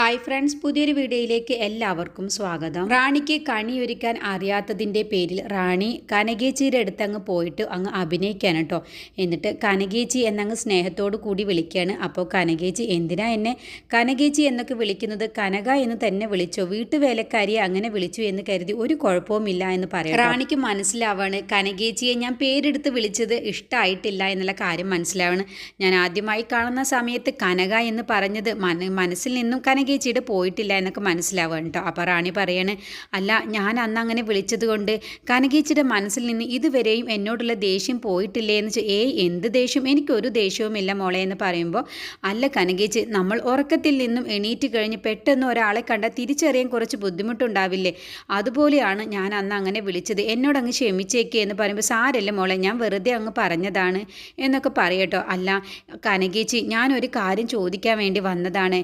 Hi friends പുതിയൊരു വീഡിയോയിലേക്ക് എല്ലാവർക്കും സ്വാഗതം. റാണിക്ക് കണിയൊരുക്കാൻ അറിയാത്തതിന്റെ പേരിൽ റാണി കനകേച്ചിയുടെ അടുത്ത് അങ്ങ് പോയിട്ട് അങ്ങ് അഭിനയിക്കാൻ കേട്ടോ എന്നിട്ട് കനകേച്ചി എന്നങ്ങ് സ്നേഹത്തോടു കൂടി വിളിക്കുകയാണ് അപ്പോൾ കനകേച്ചി എന്തിനാ എന്നെ? കനകേച്ചി എന്നൊക്കെ വിളിക്കുന്നത് കനക എന്ന് തന്നെ വിളിച്ചോ? വീട്ടുവേലക്കാരിയെ അങ്ങനെ വിളിച്ചു എന്ന് കരുതി ഒരു കുഴപ്പവുമില്ല എന്ന് പറയാം റാണിക്ക് മനസ്സിലാവാണ് കനകേച്ചിയെ ഞാൻ പേരെടുത്ത് വിളിച്ചത് ഇഷ്ടമായിട്ടില്ല എന്നുള്ള കാര്യം മനസ്സിലാവാണ്. ഞാൻ ആദ്യമായി കാണുന്ന സമയത്ത് കനക എന്ന് പറഞ്ഞത് മനസ്സിൽ നിന്നും കനകേച്ചിയുടെ പോയിട്ടില്ല എന്നൊക്കെ മനസ്സിലാവുക കേട്ടോ. അപ്പോൾ റാണി പറയാണ് അല്ല ഞാൻ അന്ന് അങ്ങനെ വിളിച്ചത് കൊണ്ട് കനകേച്ചിയുടെ മനസ്സിൽ നിന്ന് ഇതുവരെയും എന്നോടുള്ള ദേഷ്യം പോയിട്ടില്ലേ എന്ന് വെച്ചാൽ ഏയ് എന്ത് ദേഷ്യം? എനിക്കൊരു ദേഷ്യവുമില്ല മോളെ എന്ന് പറയുമ്പോൾ അല്ല കനകേച്ചി നമ്മൾ ഉറക്കത്തിൽ നിന്നും എണീറ്റ് കഴിഞ്ഞ് പെട്ടെന്ന് ഒരാളെ കണ്ടാൽ തിരിച്ചറിയാൻ കുറച്ച് ബുദ്ധിമുട്ടുണ്ടാവില്ലേ? അതുപോലെയാണ് ഞാൻ അന്ന് അങ്ങനെ വിളിച്ചത്. എന്നോട് അങ്ങ് ക്ഷമിച്ചേക്ക് എന്ന് പറയുമ്പോൾ സാരല്ല മോളെ ഞാൻ വെറുതെ അങ്ങ് പറഞ്ഞതാണ് എന്നൊക്കെ പറയട്ടോ അല്ല കനകേച്ചി ഞാനൊരു കാര്യം ചോദിക്കാൻ വേണ്ടി വന്നതാണ്.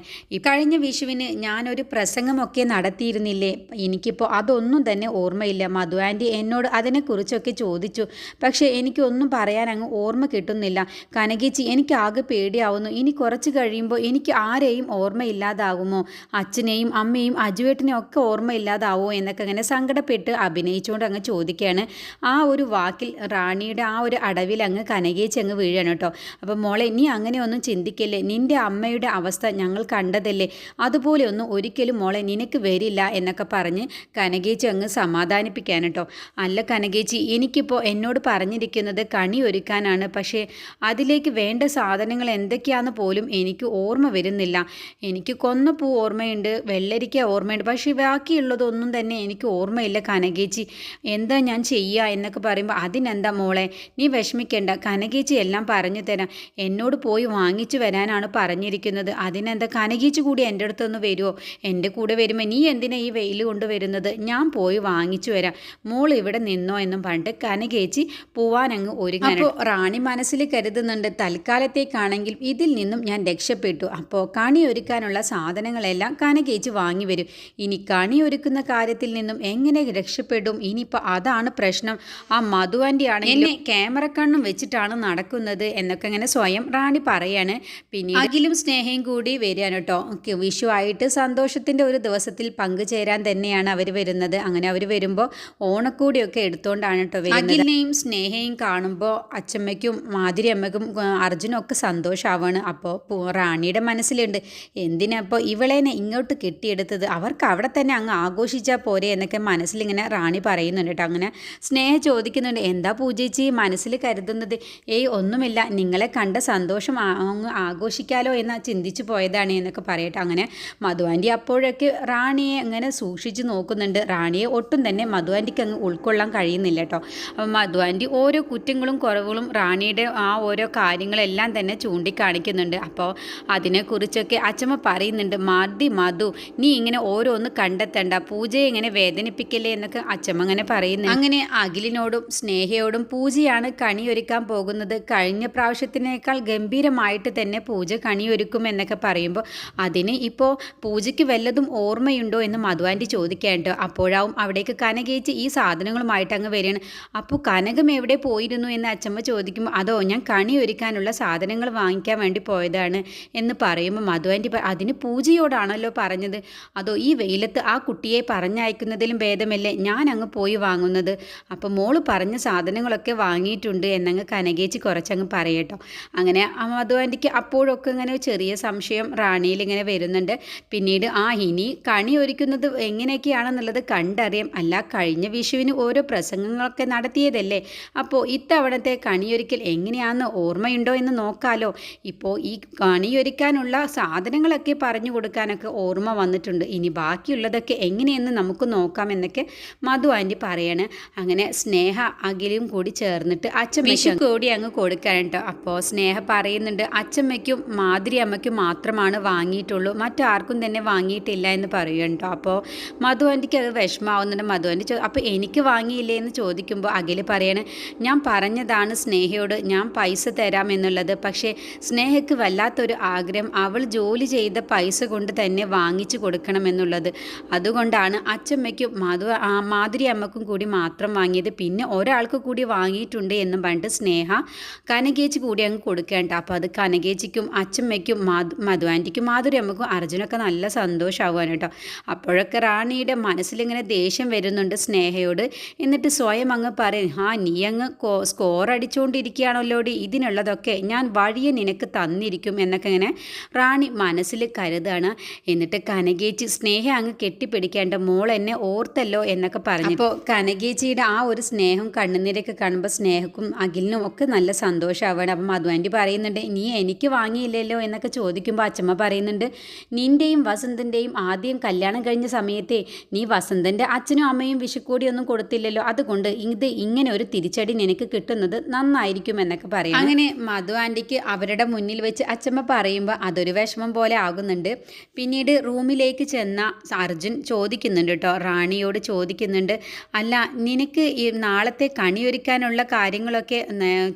കഴിഞ്ഞ വിഷുവിന് ഞാനൊരു പ്രസംഗമൊക്കെ നടത്തിയിരുന്നില്ലേ? എനിക്കിപ്പോൾ അതൊന്നും തന്നെ ഓർമ്മയില്ല. മധു ആന്റി എന്നോട് അതിനെക്കുറിച്ചൊക്കെ ചോദിച്ചു. പക്ഷേ എനിക്കൊന്നും പറയാൻ അങ്ങ് ഓർമ്മ കിട്ടുന്നില്ല. കനകിച്ചി എനിക്ക് ആകെ പേടിയാവുന്നു. ഇനി കുറച്ച് കഴിയുമ്പോൾ എനിക്ക് ആരെയും ഓർമ്മയില്ലാതാകുമോ? അച്ഛനെയും അമ്മയും അജുവേട്ടിനെയും ഒക്കെ ഓർമ്മയില്ലാതാവോ എന്നൊക്കെ അങ്ങനെ സങ്കടപ്പെട്ട് അഭിനയിച്ചുകൊണ്ട് അങ്ങ് ചോദിക്കുകയാണ്. ആ ഒരു വാക്കിൽ റാണിയുടെ ആ ഒരു അടവിൽ അങ്ങ് കനകേച്ചി അങ്ങ് വീഴാണ് കേട്ടോ. അപ്പോൾ മോളെ നീ അങ്ങനെയൊന്നും ചിന്തിക്കല്ലേ? നിന്റെ അമ്മയുടെ അവസ്ഥ ഞങ്ങൾ കണ്ടതല്ലേ? അതുപോലെ ഒന്നും ഒരിക്കലും മോളെ നിനക്ക് വരില്ല എന്നൊക്കെ പറഞ്ഞ് കനകേച്ചി അങ്ങ് സമാധാനിപ്പിക്കാൻ കേട്ടോ അല്ല കനകേച്ചി എനിക്കിപ്പോൾ എന്നോട് പറഞ്ഞിരിക്കുന്നത് കണി ഒരുക്കാനാണ്. പക്ഷേ അതിലേക്ക് വേണ്ട സാധനങ്ങൾ എന്തൊക്കെയാണെന്ന് പോലും എനിക്ക് ഓർമ്മ വരുന്നില്ല. എനിക്ക് കൊന്നപ്പൂ ഓർമ്മയുണ്ട് വെള്ളരിക്ക ഓർമ്മയുണ്ട്. പക്ഷേ ബാക്കിയുള്ളതൊന്നും തന്നെ എനിക്ക് ഓർമ്മയില്ല കനകേച്ചി. എന്താ ഞാൻ ചെയ്യുക എന്നൊക്കെ പറയുമ്പോൾ അതിനെന്താ മോളെ നീ വിഷമിക്കേണ്ട. കനകേച്ചി എല്ലാം പറഞ്ഞു തരാം. എന്നോട് പോയി വാങ്ങിച്ചു വരാനാണ് പറഞ്ഞിരിക്കുന്നത്. അതിനെന്താ കനകേച്ചി കൂടി എന്റെ അടുത്തൊന്ന് വരുമോ എന്റെ കൂടെ വരുമ്പോൾ നീ എന്തിനാ ഈ വെയിൽ കൊണ്ടുവരുന്നത് ഞാൻ പോയി വാങ്ങിച്ചു വരാം. മോൾ ഇവിടെ നിന്നോ എന്നും പറഞ്ഞിട്ട് കനകേച്ചി പോവാൻ അങ്ങ് ഒരുങ്ങാൻ അപ്പോൾ റാണി മനസ്സിൽ കരുതുന്നുണ്ട് തൽക്കാലത്തേക്കാണെങ്കിൽ ഇതിൽ നിന്നും ഞാൻ രക്ഷപ്പെട്ടു. അപ്പോൾ കണി ഒരുക്കാനുള്ള സാധനങ്ങളെല്ലാം കനകേച്ചി വാങ്ങി വരും. ഇനി കണി ഒരുക്കുന്ന കാര്യത്തിൽ നിന്നും എങ്ങനെ രക്ഷപ്പെടും? ഇനിയിപ്പോൾ അതാണ് പ്രശ്നം. ആ മധു ആണെങ്കിൽ എന്നെ ക്യാമറ കണ്ണും വെച്ചിട്ടാണ് നടക്കുന്നത് എന്നൊക്കെ ഇങ്ങനെ സ്വയം റാണി പറയാണ്. പിന്നെ അഖിലും സ്നേഹയും കൂടി വരികയാണ് കേട്ടോ. വിഷു ആയിട്ട് സന്തോഷത്തിന്റെ ഒരു ദിവസത്തിൽ പങ്കുചേരാൻ തന്നെയാണ് അവർ വരുന്നത്. അങ്ങനെ അവർ വരുമ്പോൾ ഓണക്കൂടിയൊക്കെ എടുത്തുകൊണ്ടാണ് കേട്ടോ അഖിലിനെയും സ്നേഹയും കാണുമ്പോൾ അച്ചമ്മയ്ക്കും മാതിരി അമ്മയ്ക്കും അർജുനും ഒക്കെ സന്തോഷമാവാണ് അപ്പോൾ റാണിയുടെ മനസ്സിലുണ്ട് എന്തിനാ എന്തിനപ്പോൾ ഇവളേനെ ഇങ്ങോട്ട് കെട്ടിയെടുത്തത്? അവർക്ക് അവിടെ തന്നെ അങ്ങ് ആഘോഷിച്ചാൽ പോരെ എന്നൊക്കെ മനസ്സിലിങ്ങനെ റാണി പറയുന്നുണ്ട് കേട്ടോ. അങ്ങനെ സ്നേഹ ചോദിക്കുന്നുണ്ട് എന്താ പൂജിച്ചി മനസ്സിൽ കരുതുന്നത്? ഏയ് ഒന്നുമില്ല നിങ്ങളെ കണ്ട സന്തോഷം അങ്ങ് ആഘോഷിക്കാലോ എന്ന് ചിന്തിച്ചു പോയതാണ് എന്നൊക്കെ പറയട്ടെ. അങ്ങനെ മധുവാന്റി അപ്പോഴൊക്കെ റാണിയെ അങ്ങനെ സൂക്ഷിച്ച് നോക്കുന്നുണ്ട്. റാണിയെ ഒട്ടും തന്നെ മധുവാന്റിക്ക് അങ്ങ് ഉൾക്കൊള്ളാൻ കഴിയുന്നില്ല കേട്ടോ. അപ്പം മധുവാന്റി ഓരോ കുറ്റങ്ങളും കുറവുകളും റാണിയുടെ ആ ഓരോ കാര്യങ്ങളെല്ലാം തന്നെ ചൂണ്ടിക്കാണിക്കുന്നുണ്ട്. അപ്പോൾ അതിനെക്കുറിച്ചൊക്കെ അച്ഛമ്മ പറയുന്നുണ്ട് മതി മധു നീ ഇങ്ങനെ ഓരോന്ന് കണ്ടെത്തണ്ട. പൂജയെ ഇങ്ങനെ വേദനിപ്പിക്കല്ലേ എന്നൊക്കെ അച്ഛമ്മ അങ്ങനെ പറയുന്നു അങ്ങനെ അഖിലിനോടും സ്നേഹയോടും പൂജയാണ് കണിയൊരുക്കാൻ പോകുന്നത്. കഴിഞ്ഞ പ്രാവശ്യത്തിനേക്കാൾ ഗംഭീരമായിട്ട് തന്നെ പൂജ കണിയൊരുക്കും എന്നൊക്കെ പറയുമ്പോൾ അതിന് ഇപ്പോൾ പൂജയ്ക്ക് വല്ലതും ഓർമ്മയുണ്ടോ എന്ന് മധുവാന്റി ചോദിക്കാണ്ട് അപ്പോഴാവും അവിടേക്ക് കനകേച്ച് ഈ സാധനങ്ങളുമായിട്ട് അങ്ങ് വരികയാണ്. അപ്പോൾ കനകം എവിടെ പോയിരുന്നു? എന്ന് അച്ചമ്മ ചോദിക്കുമ്പോൾ അതോ ഞാൻ കണി ഒരുക്കാനുള്ള സാധനങ്ങൾ വാങ്ങിക്കാൻ വേണ്ടി പോയതാണ് എന്ന് പറയുമ്പോൾ മധുവാന്റി അതിന് പൂജയോടാണല്ലോ പറഞ്ഞത്. അതോ ഈ വെയിലത്ത് ആ കുട്ടിയെ പറഞ്ഞയക്കുന്നതിലും ഭേദമല്ലേ ഞാൻ അങ്ങ് പോയി വാങ്ങുന്നത്? അപ്പോൾ മോൾ പറഞ്ഞ സാധനങ്ങളൊക്കെ വാങ്ങിയിട്ടുണ്ട് എന്നങ്ങ് കനകേച്ച് കുറച്ചങ്ങ് പറയട്ടോ. അങ്ങനെ മധുവാന്റിക്ക് അപ്പോഴൊക്കെ ഇങ്ങനെ ചെറിയ സംശയം റാണിയിൽ ഇങ്ങനെ വരുന്നുണ്ട്. പിന്നീട് ആ ഇനി കണി ഒരുക്കുന്നത് എങ്ങനെയൊക്കെയാണെന്നുള്ളത് കണ്ടറിയാം. അല്ല കഴിഞ്ഞ വിഷുവിന് ഓരോ പ്രസംഗങ്ങളൊക്കെ നടത്തിയതല്ലേ. അപ്പോൾ ഇത്തവണത്തെ കണിയൊരുക്കൽ എങ്ങനെയാണെന്ന് ഓർമ്മയുണ്ടോ എന്ന് നോക്കാലോ. ഇപ്പോൾ ഈ കണിയൊരുക്കാനുള്ള സാധനങ്ങളൊക്കെ പറഞ്ഞു കൊടുക്കാനൊക്കെ ഓർമ്മ വന്നിട്ടുണ്ട്. ഇനി ബാക്കിയുള്ളതൊക്കെ എങ്ങനെയെന്ന് നമുക്ക് നോക്കാം എന്നൊക്കെ മധു ആന്റി പറയാണ്. അങ്ങനെ സ്നേഹ അഖിലും കൂടി ചേർന്നിട്ട് അച്ഛമ്മയ്ക്കും കൂടി അങ്ങ് കൊടുക്കാനുണ്ടോ. അപ്പോൾ സ്നേഹ പറയുന്നുണ്ട് അച്ഛമ്മയ്ക്കും മാതിരി അമ്മയ്ക്കും മാത്രമാണ് വാങ്ങിയിട്ടുള്ളൂ. മറ്റാർക്കും തന്നെ വാങ്ങിയിട്ടില്ല എന്ന് പറയും കേട്ടോ അപ്പോൾ മധു ആന്റിക്ക് അത് വിഷമാവുന്നുണ്ട് മധു ആന്റി അപ്പോൾ എനിക്ക് വാങ്ങിയില്ലേ എന്ന് ചോദിക്കുമ്പോൾ അഖിൽ പറയണ ഞാൻ പറഞ്ഞതാണ് സ്നേഹയോട് ഞാൻ പൈസ തരാം എന്നുള്ളത്. പക്ഷേ സ്നേഹയ്ക്ക് വല്ലാത്തൊരു ആഗ്രഹം അവൾ ജോലി ചെയ്ത പൈസ കൊണ്ട് തന്നെ വാങ്ങിച്ചു കൊടുക്കണമെന്നുള്ളത് അതുകൊണ്ടാണ് അച്ചമ്മയ്ക്കും മധു മാതിരി അമ്മക്കും കൂടി മാത്രം വാങ്ങിയത്. പിന്നെ ഒരാൾക്ക് കൂടി വാങ്ങിയിട്ടുണ്ട് എന്നും പറഞ്ഞിട്ട് സ്നേഹ കനകേച്ചി കൂടി അങ്ങ് കൊടുക്കേണ്ട അപ്പോൾ അത് കനകേച്ചിക്കും അച്ചമ്മയ്ക്കും മാധു മധു ആന്റിക്കും മാധുരി അമ്മക്കും അർജുനൊക്കെ നല്ല സന്തോഷമാവുകയാണ് കേട്ടോ. അപ്പോഴൊക്കെ റാണിയുടെ മനസ്സിലിങ്ങനെ ദേഷ്യം വരുന്നുണ്ട് സ്നേഹയോട്. എന്നിട്ട് സ്വയം അങ്ങ് പറയും ആ നീ അങ്ങ് സ്കോർ അടിച്ചുകൊണ്ടിരിക്കുകയാണല്ലോടി ഇതിനുള്ളതൊക്കെ ഞാൻ വഴിയെ നിനക്ക് തന്നിരിക്കും എന്നൊക്കെ ഇങ്ങനെ റാണി മനസ്സിൽ കരുതാണ്. എന്നിട്ട് കനകേച്ചി സ്നേഹ അങ്ങ് കെട്ടിപ്പിടിക്കേണ്ട. മോൾ എന്നെ ഓർത്തല്ലോ എന്നൊക്കെ പറഞ്ഞു. അപ്പോൾ കനകേച്ചിയുടെ ആ ഒരു സ്നേഹം കണ്ണുനീരൊക്കെ കാണുമ്പോൾ സ്നേഹക്കും അഖിലിനും ഒക്കെ നല്ല സന്തോഷമാവുകയാണ് അപ്പം അതുവേണ്ടി പറയുന്നുണ്ട് നീ എനിക്ക് വാങ്ങിയില്ലല്ലോ എന്നൊക്കെ ചോദിക്കുമ്പോൾ അച്ഛമ്മ പറയുന്നുണ്ട് നിന്റെയും വസന്തന്റെയും ആദ്യം കല്യാണം കഴിഞ്ഞ സമയത്തെ നീ വസന്തന്റെ അച്ഛനും അമ്മയും വിഷുക്കൂടിയൊന്നും കൊടുത്തില്ലല്ലോ. അതുകൊണ്ട് ഇത് ഇങ്ങനെ ഒരു തിരിച്ചടി നിനക്ക് കിട്ടുന്നത് നന്നായിരിക്കും എന്നൊക്കെ പറയും അങ്ങനെ മധു ആന്റിക്ക് അവരുടെ മുന്നിൽ വെച്ച് അച്ഛമ്മ പറയുമ്പോൾ അതൊരു വിഷമം പോലെ ആകുന്നുണ്ട്. പിന്നീട് റൂമിലേക്ക് ചെന്ന അർജുൻ ചോദിക്കുന്നുണ്ട് കേട്ടോ. റാണിയോട് ചോദിക്കുന്നുണ്ട് അല്ല നിനക്ക് ഈ നാളത്തെ കണിയൊരുക്കാനുള്ള കാര്യങ്ങളൊക്കെ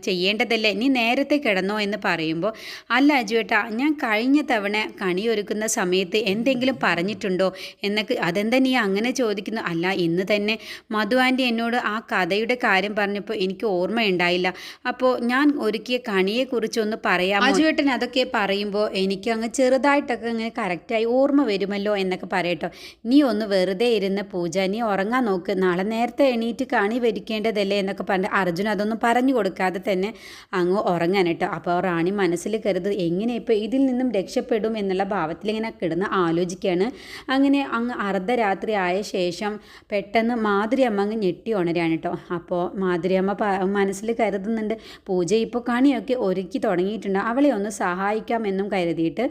ചെയ്യേണ്ടതല്ലേ? നീ നേരത്തെ കിടന്നോ എന്ന് പറയുമ്പോൾ അല്ല അജുവേട്ടാ ഞാൻ കഴിഞ്ഞ തവണ കണിയൊരുക്കുന്ന സമയത്ത് എന്തെങ്കിലും പറഞ്ഞിട്ടുണ്ടോ എന്നൊക്കെ അതെന്താ നീ അങ്ങനെ ചോദിക്കുന്നു? അല്ല ഇന്ന് തന്നെ മധു ആന്റി എന്നോട് ആ കഥയുടെ കാര്യം പറഞ്ഞപ്പോൾ എനിക്ക് ഓർമ്മയുണ്ടായില്ല. അപ്പോൾ ഞാൻ ഒരുക്കിയ കണിയെക്കുറിച്ചൊന്ന് പറയാം മധുവേട്ടൻ അതൊക്കെ പറയുമ്പോൾ എനിക്ക് അങ്ങ് ചെറുതായിട്ടൊക്കെ അങ്ങനെ കറക്റ്റായി ഓർമ്മ വരുമല്ലോ എന്നൊക്കെ പറയട്ടോ. നീ ഒന്ന് വെറുതെ ഇരുന്ന പൂജ നീ ഉറങ്ങാൻ നോക്ക്. നാളെ നേരത്തെ എണീറ്റ് കണി വരിക്കേണ്ടതല്ലേ എന്നൊക്കെ പറഞ്ഞു അർജുൻ അതൊന്നും പറഞ്ഞു കൊടുക്കാതെ തന്നെ അങ്ങ് ഉറങ്ങാൻ അപ്പോൾ റാണി മനസ്സിൽ കരുത് എങ്ങനെ ഇപ്പോൾ ഇതിൽ നിന്നും രക്ഷപ്പെടും എന്നുള്ള ഭാവത്തിൽ ഇങ്ങനെ കിടന്ന് ആലോചിക്കുകയാണ് അങ്ങനെ അങ്ങ് അർദ്ധരാത്രി ആയ ശേഷം പെട്ടെന്ന് മാതിരിയമ്മ അങ്ങ് ഞെട്ടി ഉണരാണ് കേട്ടോ അപ്പോൾ മാതിരിയമ്മ മനസ്സിൽ കരുതുന്നുണ്ട് പൂജ ഇപ്പോൾ കണിയൊക്കെ ഒരുക്കി തുടങ്ങിയിട്ടുണ്ട്. അവളെ ഒന്ന് സഹായിക്കാമെന്നും കരുതിയിട്ട്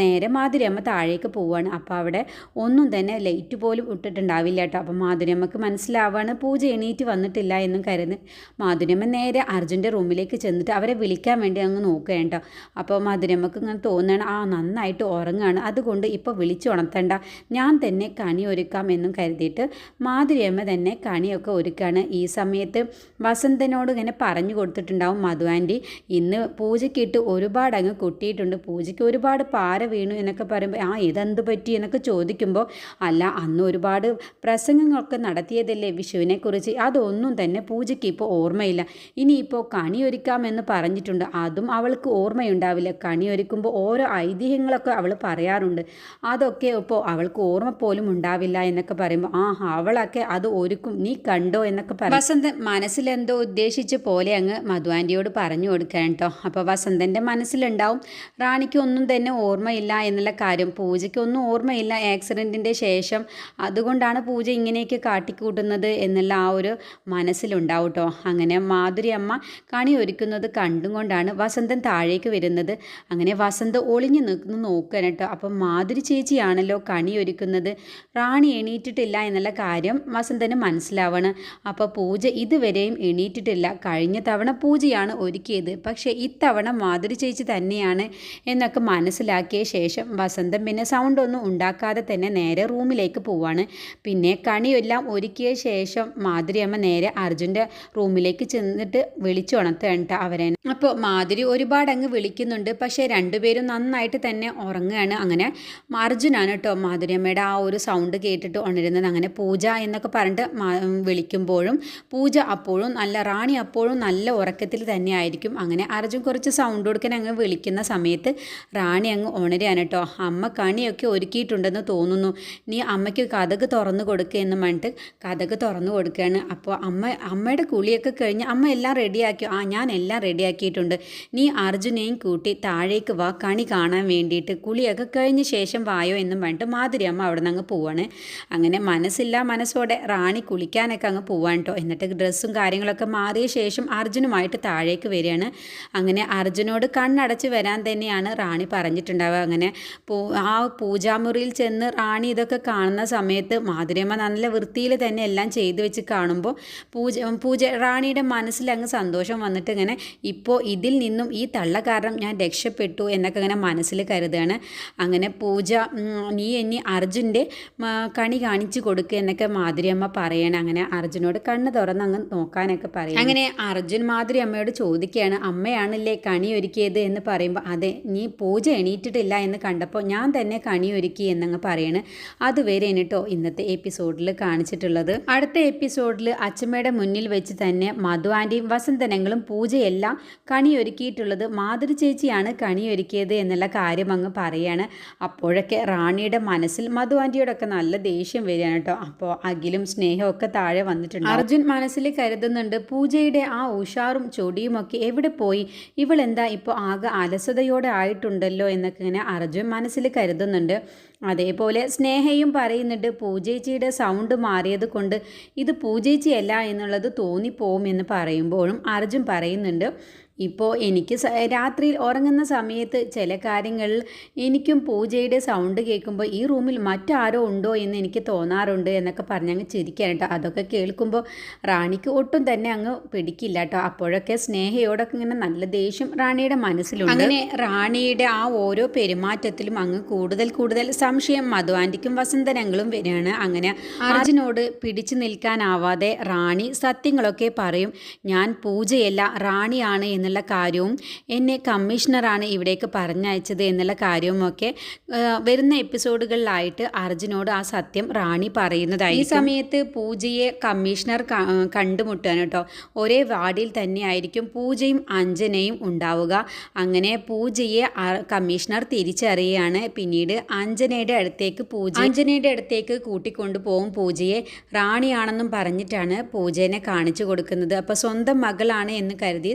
നേരെ മാതിരിയമ്മ താഴേക്ക് പോവുകയാണ് അപ്പോൾ അവിടെ ഒന്നും തന്നെ ലൈറ്റ് പോലും ഇട്ടിട്ടുണ്ടാവില്ല കേട്ടോ അപ്പോൾ മാധുരിയമ്മക്ക് മനസ്സിലാവാണ് പൂജ എണീറ്റ് വന്നിട്ടില്ല എന്നും കരുതി മാധുരിയമ്മ നേരെ അർജുന്റെ റൂമിലേക്ക് ചെന്നിട്ട് അവരെ വിളിക്കാൻ വേണ്ടി അങ്ങ് നോക്കുകയാണ് കേട്ടോ അപ്പോൾ മാധുരിയമ്മക്ക് ഇങ്ങനെ തോന്നുകയാണ് ആ നന്നായിട്ട് ഉറങ്ങുകയാണ് അതുകൊണ്ട് ഇപ്പോൾ വിളിച്ചു ഉണർത്തേണ്ട. ഞാൻ തന്നെ കണി ഒരുക്കാം എന്നും കരുതിയിട്ട് മാതിരിയമ്മ തന്നെ കണിയൊക്കെ ഒരുക്കുകയാണ് ഈ സമയത്ത് വസന്തനോട് ഇങ്ങനെ പറഞ്ഞു കൊടുത്തിട്ടുണ്ടാവും മധു ആന്റി. ഇന്ന് പൂജയ്ക്കിട്ട് ഒരുപാട് അങ്ങ് കൊട്ടിയിട്ടുണ്ട്. പൂജയ്ക്ക് ഒരുപാട് പാര വീണു എന്നൊക്കെ പറയുമ്പോൾ ആ ഇതെന്ത് പറ്റി? എന്നൊക്കെ ചോദിക്കുമ്പോൾ അല്ല അന്ന് ഒരുപാട് പ്രസംഗങ്ങളൊക്കെ നടത്തിയതല്ലേ വിഷുവിനെക്കുറിച്ച്? അതൊന്നും തന്നെ പൂജയ്ക്ക് ഇപ്പോൾ ഓർമ്മയില്ല. ഇനിയിപ്പോൾ കണി ഒരുക്കാമെന്ന് പറഞ്ഞിട്ടുണ്ട്. അതും അവൾക്ക് ഓർമ്മയുണ്ടാവില്ല. കണി ഒരുക്കുമ്പോൾ ഓരോ ഐതിഹ്യങ്ങളൊക്കെ അവൾ പറയാറുണ്ട്. അതൊക്കെ ഇപ്പോൾ അവൾക്ക് ഓർമ്മ പോലും ഉണ്ടാവില്ല എന്നൊക്കെ പറയുമ്പോൾ ആ അവളൊക്കെ അത് ഒരുക്കും നീ കണ്ടോ? എന്നൊക്കെ പറയും. വസന്തൻ മനസ്സിലെന്തോ ഉദ്ദേശിച്ച പോലെ അങ്ങ് മധുവാന്റിയോട് പറഞ്ഞു കൊടുക്കാൻ കേട്ടോ. അപ്പോൾ വസന്തന്റെ മനസ്സിലുണ്ടാവും റാണിക്ക് ഒന്നും തന്നെ ഓർമ്മയില്ല എന്നുള്ള കാര്യം. പൂജയ്ക്ക് ഒന്നും ഓർമ്മയില്ല ആക്സിഡന്റിന്റെ ശേഷം. അതുകൊണ്ടാണ് പൂജ ഇങ്ങനെയൊക്കെ കാട്ടിക്കൂട്ടുന്നത് എന്നുള്ള ആ ഒരു മനസ്സിലുണ്ടാവും കേട്ടോ. അങ്ങനെ മാധുരി അമ്മ കണി ഒരുക്കുന്നത് കണ്ടും കൊണ്ടാണ് വസന്തൻ താഴേക്ക് വരുന്നത്. അങ്ങനെ വസന്ത് ഒളിഞ്ഞു നിൽക്കുന്നു നോക്കാൻ കേട്ടോ. അപ്പം മാധുരി ചേച്ചിയാണല്ലോ കണി ഒരുക്കുന്നത്. റാണി എണീറ്റിട്ടില്ല എന്നുള്ള കാര്യം വസന്തന് മനസ്സിലാവണം. അപ്പോൾ പൂജ ഇതുവരെയും എണീറ്റിട്ടില്ല. കഴിഞ്ഞ തവണ പൂജയാണ് ഒരുക്കിയത്. പക്ഷേ ഇത്തവണ മാധുരി ചേച്ചി തന്നെയാണ് എന്നൊക്കെ മനസ്സിലാക്കിയ ശേഷം വസന്തം പിന്നെ സൗണ്ട് ഒന്നും ഉണ്ടാക്കാതെ തന്നെ നേരെ റൂമിലേക്ക് പോവാണ്. പിന്നെ കണിയെല്ലാം ഒരുക്കിയ ശേഷം മാധുരിയമ്മ നേരെ അർജുന്റെ റൂമിലേക്ക് ചെന്നിട്ട് വിളിച്ചു ഉണർത്തേണ്ട അവരെ. അപ്പോൾ മാധുരി ഒരുപാട് അങ്ങ് വിളിക്കുന്നുണ്ട്. പക്ഷേ രണ്ടുപേരും നന്നായിട്ട് തന്നെ ഉറങ്ങുകയാണ്. അങ്ങനെ മാർജുനാണ് കേട്ടോ മാധുരിയമ്മയുടെ ആ ഒരു സൗണ്ട് കേട്ടിട്ട് ഉണരുന്നത്. അങ്ങനെ പൂജ എന്നൊക്കെ പറഞ്ഞിട്ട് വിളിക്കുമ്പോഴും പൂജ അപ്പോഴും നല്ല റാണി അപ്പോഴും നല്ല ഉറക്കത്തിൽ തന്നെയായിരിക്കും അങ്ങനെ അർജുൻ കുറച്ച് സൗണ്ട് കൊടുക്കാൻ അങ്ങ് വിളിക്കുന്ന സമയത്ത് റാണി അങ്ങ് ഉണരുകയാണ് കേട്ടോ അമ്മ കണിയൊക്കെ ഒരുക്കിയിട്ടുണ്ടെന്ന് തോന്നുന്നു. നീ അമ്മയ്ക്ക് കഥക് തുറന്നു കൊടുക്കുക എന്ന് പറഞ്ഞിട്ട് കഥക് തുറന്നു കൊടുക്കുകയാണ്. അപ്പോൾ അമ്മ അമ്മയുടെ കുളിയൊക്കെ കഴിഞ്ഞ് അമ്മ എല്ലാം റെഡിയാക്കി ആ ഞാൻ എല്ലാം റെഡിയാക്കിയിട്ടുണ്ട് നീ അർജുനെയും കൂട്ടി താഴേക്ക് വാ കണി കാണാൻ വേണ്ടിയിട്ട് കുളിയൊക്കെ കഴിഞ്ഞ ശേഷം വായോ എന്നും പറഞ്ഞിട്ട് മാധുരി അമ്മ അവിടെ നിന്ന് അങ്ങ് പോവാണ്. അങ്ങനെ മനസ്സില്ല മനസ്സോടെ റാണി കുളിക്കാനൊക്കെ അങ്ങ് പോവാൻ കേട്ടോ എന്നിട്ട് ഡ്രസ്സും കാര്യങ്ങളൊക്കെ മാറിയ ശേഷം അർജുനുമായിട്ട് താഴേക്ക് വരികയാണ്. അങ്ങനെ അർജുനോട് കണ്ണടച്ച് വരാൻ തന്നെയാണ് റാണി പറഞ്ഞിട്ടുണ്ടാവുക. അങ്ങനെ ആ പൂജാമുറിയിൽ ചെന്ന് റാണി ഇതൊക്കെ കാണുന്ന സമയത്ത് മാധുരിയമ്മ നല്ല വൃത്തിയിൽ തന്നെ എല്ലാം ചെയ്തു വെച്ച് കാണുമ്പോൾ പൂജ പൂജ റാണിയുടെ മനസ്സിൽ അങ്ങ് സന്തോഷം വന്നിട്ട് ഇങ്ങനെ ഇപ്പോൾ ഇതിൽ നിന്നും ഈ തള്ള കാരണം ഞാൻ രക്ഷപ്പെട്ടു എന്നൊക്കെ ഇങ്ങനെ മനസ്സിൽ കരുതുകയാണ്. അങ്ങനെ പൂജ നീ ഇനി അർജുന്റെ കണി കാണിച്ചു കൊടുക്കുക എന്നൊക്കെ മാതിരിയമ്മ പറയണം. അങ്ങനെ അർജുനോട് കണ്ണ് തുറന്ന് അങ്ങ് നോക്കാനൊക്കെ പറയും അങ്ങനെ അർജുൻ മാതിരി അമ്മയോട് ചോദിക്കുകയാണ് അമ്മയാണല്ലേ കണി ഒരുക്കിയത്? എന്ന് പറയുമ്പോൾ അതെ നീ പൂജ എണീറ്റിട്ടില്ല എന്ന് കണ്ടപ്പോൾ ഞാൻ തന്നെ കണി ഒരുക്കി എന്നങ്ങ് പറയണ്. അതുവരെ എന്നിട്ടോ ഇന്നത്തെ എപ്പിസോഡിൽ കാണിച്ചിട്ടുള്ളത്. അടുത്ത എപ്പിസോഡിൽ അച്ഛമ്മയുടെ മുന്നിൽ വെച്ച് തന്നെ മധു ആന്റിയും വസന്തനങ്ങളും പൂജയെല്ലാം കണിയൊരുക്കിയിട്ടുള്ളത് മാതൃ ചേച്ചിയാണ് കണിയൊരുക്കിയത് എന്നുള്ള കാര്യം അങ്ങ് പറയാണ്. വരികയാണ്. അപ്പോഴൊക്കെ റാണിയുടെ മനസ്സിൽ മധു ആന്റിയോടൊക്കെ നല്ല ദേഷ്യം വരികയാണ് കേട്ടോ. അപ്പോൾ അഖിലും സ്നേഹമൊക്കെ താഴെ വന്നിട്ടുണ്ട്. അർജുൻ മനസ്സിൽ കരുതുന്നുണ്ട് പൂജയുടെ ആ ഉഷാറും ചൊടിയുമൊക്കെ എവിടെ പോയി? ഇവളെന്താ ഇപ്പോൾ ആകെ അലസതയോടെ ആയിട്ടുണ്ടല്ലോ എന്നൊക്കെ ഇങ്ങനെ അർജുൻ മനസ്സിൽ കരുതുന്നുണ്ട്. അതേപോലെ സ്നേഹയും പറയുന്നുണ്ട് പൂജേച്ചിയുടെ സൗണ്ട് മാറിയത് കൊണ്ട് ഇത് പൂജേച്ചിയല്ല എന്നുള്ളത് തോന്നിപ്പോവും എന്ന് പറയുമ്പോഴും അർജുൻ പറയുന്നുണ്ട് ഇപ്പോൾ എനിക്ക് രാത്രിയിൽ ഉറങ്ങുന്ന സമയത്ത് ചില കാര്യങ്ങളിൽ എനിക്കും പൂജയുടെ സൗണ്ട് കേൾക്കുമ്പോൾ ഈ റൂമിൽ മറ്റാരോ ഉണ്ടോ എന്ന് എനിക്ക് തോന്നാറുണ്ട് എന്നൊക്കെ പറഞ്ഞ് അങ്ങ് ചിരിക്കാൻ കേട്ടോ അതൊക്കെ കേൾക്കുമ്പോൾ റാണിക്ക് ഒട്ടും തന്നെ അങ്ങ് പിടിക്കില്ല കേട്ടോ അപ്പോഴൊക്കെ സ്നേഹയോടൊക്കെ ഇങ്ങനെ നല്ല ദേഷ്യം റാണിയുടെ മനസ്സിലുണ്ട്. അങ്ങനെ റാണിയുടെ ആ ഓരോ പെരുമാറ്റത്തിലും അങ്ങ് കൂടുതൽ കൂടുതൽ സംശയം മധുവാന്റിക്കും വസന്തനങ്ങളും വരികയാണ്. അങ്ങനെ അർജുനോട് പിടിച്ചു നിൽക്കാനാവാതെ റാണി സത്യങ്ങളൊക്കെ പറയും. ഞാൻ പൂജയല്ല റാണിയാണ് എന്നുള്ള കാര്യവും എന്നെ കമ്മീഷണറാണ് ഇവിടേക്ക് പറഞ്ഞയച്ചത് എന്നുള്ള കാര്യവുമൊക്കെ വരുന്ന എപ്പിസോഡുകളിലായിട്ട് അർജുനോട് ആ സത്യം റാണി പറയുന്നതായി ഈ സമയത്ത് പൂജയെ കമ്മീഷണർ കണ്ടുമുട്ടാൻ കേട്ടോ. ഒരേ വാർഡിൽ തന്നെയായിരിക്കും പൂജയും അഞ്ജനയും ഉണ്ടാവുക. അങ്ങനെ പൂജയെ കമ്മീഷണർ തിരിച്ചറിയുകയാണ്. പിന്നീട് അഞ്ജനയുടെ അടുത്തേക്ക് പൂജ അഞ്ജനയുടെ അടുത്തേക്ക് കൂട്ടിക്കൊണ്ടു പോകും പൂജയെ. റാണിയാണെന്നും പറഞ്ഞിട്ടാണ് പൂജേനെ കാണിച്ചു കൊടുക്കുന്നത്. അപ്പോൾ സ്വന്തം മകളാണ് എന്ന് കരുതി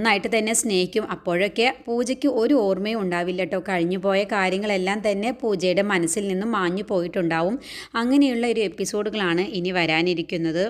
നന്നായിട്ട് തന്നെ സ്നേഹിക്കും. അപ്പോഴൊക്കെ പൂജയ്ക്ക് ഒരു ഓർമ്മയും ഉണ്ടാവില്ല കേട്ടോ കഴിഞ്ഞു പോയ കാര്യങ്ങളെല്ലാം തന്നെ പൂജയുടെ മനസ്സിൽ നിന്നും മാഞ്ഞു പോയിട്ടുണ്ടാവും. അങ്ങനെയുള്ള ഒരു എപ്പിസോഡുകളാണ് ഇനി വരാനിരിക്കുന്നത്.